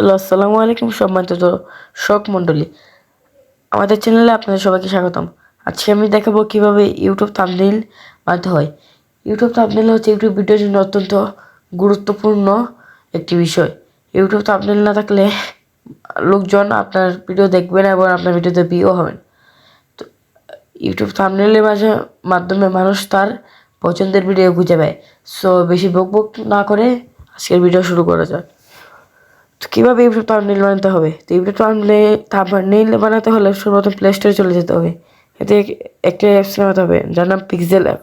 Hello আসসালামু আলাইকুম সম্মানিত শখ মণ্ডলী। আমাদের চ্যানেলে আপনাদের সবাইকে স্বাগতম। আজকে আমি দেখাবো কীভাবে ইউটিউব থাম্বনেইল বানাতে হয়। ইউটিউব থাম্বনেইল হচ্ছে ইউটিউব ভিডিওর জন্য অত্যন্ত গুরুত্বপূর্ণ একটি বিষয়। ইউটিউব থাম্বনেইল না থাকলে লোকজন আপনার ভিডিও দেখবে না এবং আপনার ভিডিওতে বিও হবেন তো, ইউটিউব থাম্বনেইলের মাঝে, মাধ্যমে মানুষ তার পছন্দের ভিডিও খুঁজে পায়। সো, বেশি বক বক না করে আজকের ভিডিও শুরু করা তো কীভাবে ইউটিউব থাম্বনেইল বানাতে হবে? তো ইউটিউব থাম্বনেইল থাম্বনেইল বানাতে হলে সর্বপ্রথম প্লে স্টোরে চলে যেতে হবে। এতে একটা অ্যাপস নামাতে হবে, যার নাম পিক্সেল অ্যাপ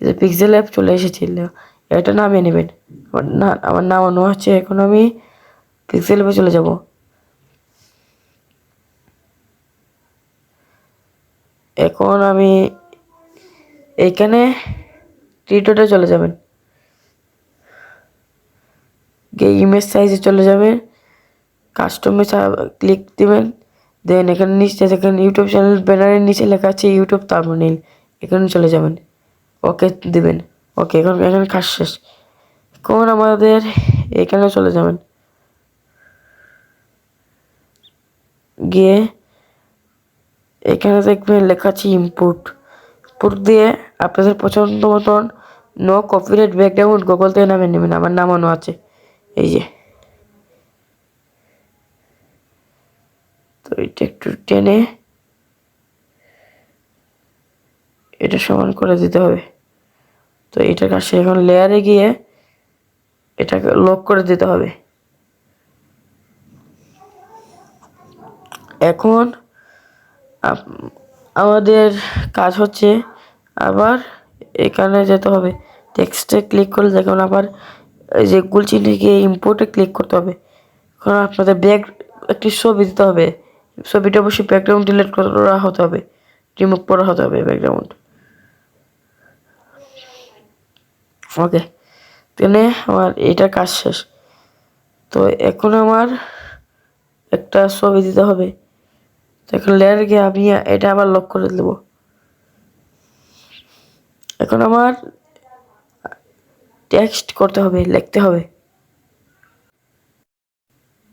যে পিক্সেল অ্যাপ চলে এসেছিল এটা নামিয়ে নেবেন আমার না, আমার নামানো হচ্ছে এখন আমি পিক্সেল অ্যাপে চলে যাব। এখন আমি এইখানে টিটোতে চলে যাবেন। গিয়ে ইমেজ সাইজে চলে যাবে। কাস্টমে ক্লিক দেবেন। দেন এখানে নিচে দেখেন ইউটিউব চ্যানেল ব্যানারের নিচে লেখা আছে ইউটিউব থাম্বনেইল এখানে চলে যাবেন। ওকে দিবেন। ওকে এখন এখানে কাজ শেষ। এখন আমাদের এখানে চলে যাবেন। গিয়ে এখানে দেখবেন লেখা আছে ইম্পোর্ট ইম্পোর্ট দিয়ে আপনাদের পছন্দ মতন নো কপিরাইট ব্যাকগ্রাউন্ড গুগল থেকে নামিয়ে নেবেন। আমার নামানো আছে। এই যে। তো এটা একটু টেনে এটা সমান করে দিতে হবে। তো এটার কাছে এখন লেয়ারে গিয়ে এটাকে লক করে দিতে হবে। এখন আমাদের কাজ হচ্ছে আবার এখানে যেতে হবে। টেক্সটে ক্লিক করলে দেখুন আবার এই যে গুল চিহ্নে গিয়ে ইম্পোর্টে ক্লিক করতে হবে। এখন আপনাদের ব্যাগ একটি ছবি দিতে হবে। ছবিটা অবশ্যই ব্যাকগ্রাউন্ড ডিলিট করা হতে হবে। রিমুভ করা হতে হবে ব্যাকগ্রাউন্ড ওকে তেনে আমার এটা কাজ শেষ। তো এখন আমার একটা ছবি দিতে হবে। এখন লেয়ার গিয়ে আমি এটা আবার লক করে দেবো। এখন আমার টেক্সট করতে হবে, লিখতে হবে।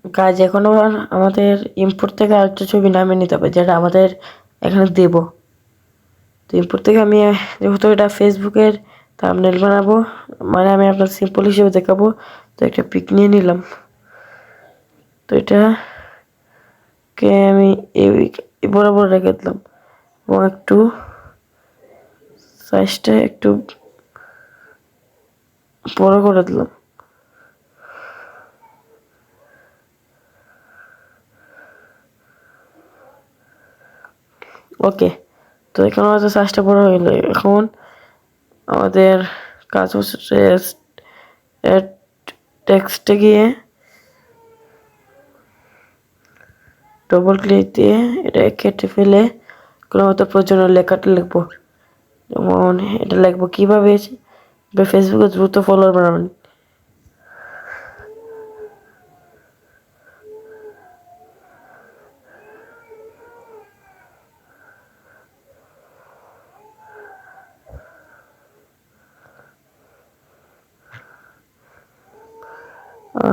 কাজ এখন আবার আমাদের ইম্পোর্ট থেকে আরেকটা ছবি নামিয়ে নিতে হবে, যেটা আমাদের এখানে দেব। তো ইম্পোর্ট থেকে আমি, যেহেতু এটা ফেসবুকের থাম্বনেল বানাবো মানে আমি আপনার সিম্পল হিসেবে দেখাবো। তো একটা পিক নিয়ে নিলাম। তো এটাকে আমি এই বরাবর রেখে দিলাম। এবং একটু সাইজটা একটু বড় করে দিলাম। ওকে তো এখানে আমাদের সাইজটা বড় হয়ে গেলো। এখন আমাদের কাজ হচ্ছে টেক্সটে গিয়ে ডবল ক্লিক দিয়ে এটা কেটে ফেলে কোনো মতো প্রয়োজনীয় লেখাটা লিখব। যেমন এটা লিখব কীভাবে? ফেসবুকে দ্রুত ফলোয়ার বাড়াবেন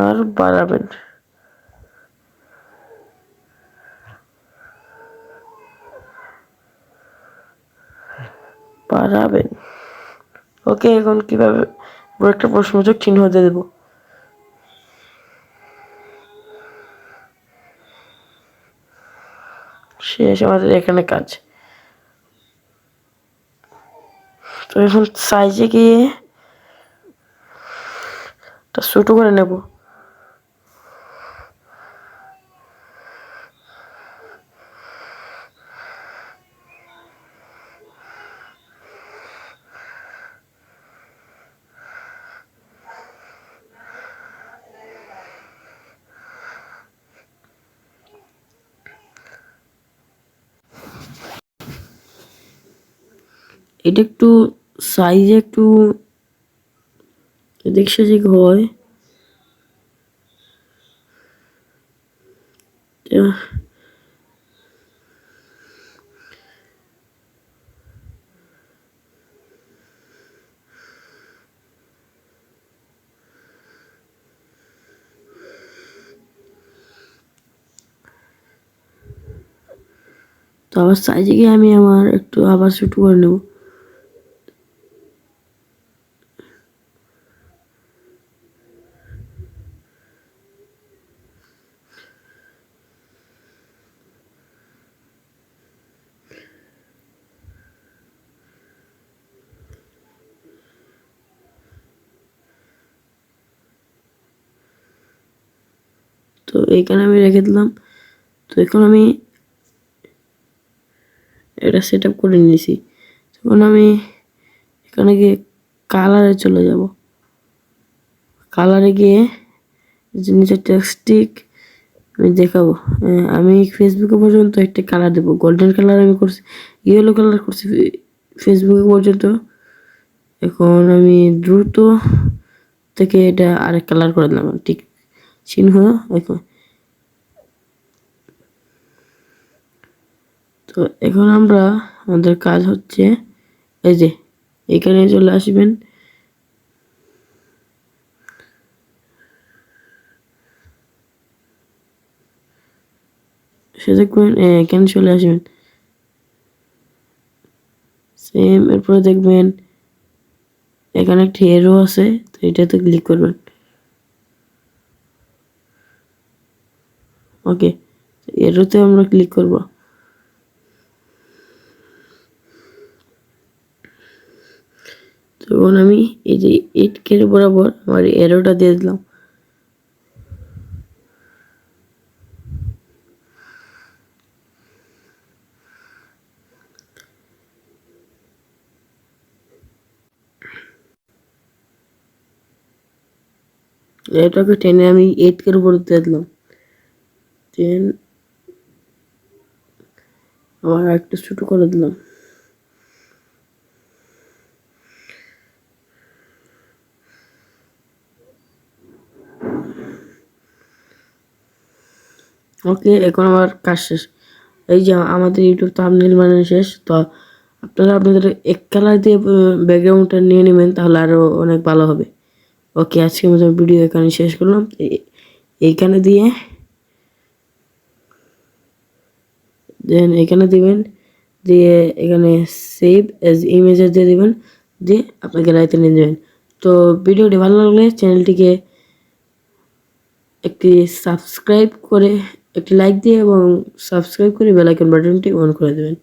আর বাড়াবেন ওকে এখন কীভাবে একটা প্রশ্নবোধক চিহ্ন দিয়ে দেবো? শেষ আমাদের এখানে কাজ। তো এখন সাইজে গিয়ে ছোটো করে নেব। এটা একটু সাইজে একটু এদিক যে হয়। তো আবার সাইজে গিয়ে আমি আমার একটু আবার শুট করে নেব। তো এইখানে আমি রেখে দিলাম। তো এখন আমি এটা সেট আপ করে নিয়েছি। তখন আমি এখানে গিয়ে কালারে চলে যাব। কালারে গিয়ে নিচে টেক্সটিক আমি দেখাবো। আমি ফেসবুকে পর্যন্ত একটা কালার দেবো। গোল্ডেন কালার আমি করছি ইয়েলো কালার করছি ফেসবুকে পর্যন্ত। এখন আমি দ্রুত থেকে এটা আরেক কালার করে দিলাম। ঠিক চিহ্ন তো এখন আমরা, আমাদের কাজ হচ্ছে, এই যে, এখানে চলে আসবেন। সে দেখবেন এখানে চলে আসবেন। সেম এরপরে দেখবেন, এখানে একটি এরো আছে, তো এটাতে ক্লিক করবেন। ওকে এরোতে আমরা ক্লিক করব। তখন আমি এই যে এইট কে বরাবর আমার এরোটা দিয়ে দিলাম। এটাকে টেনে আমি এইট কের উপর দিয়ে দিলাম। টেন আবার একটু ছোটো করে দিলাম। ওকে এখন আমার কাজ শেষ। এই যে আমাদের ইউটিউব থাম্বনেল বানানো শেষ, তো আপনারা আপনাদের এক কালার দিয়ে ব্যাকগ্রাউন্ডটা নিয়ে নেবেন, তাহলে আরও অনেক ভালো হবে। ওকে আজকের মতো ভিডিও এখানে শেষ করলাম। এইখানে দিয়ে দেন এখানে দিবেন দিয়ে এখানে সেভ এজ ইমেজে দিয়ে দিবেন, দিয়ে আপনি গ্যালারিতে নিয়ে যাবেন। তো ভিডিওটি ভালো লাগলে চ্যানেলটিকে একটি সাবস্ক্রাইব করে, একটি লাইক দিয়ে এবং সাবস্ক্রাইব করে বেলাইকন বাটনটি অন করে দেবেন।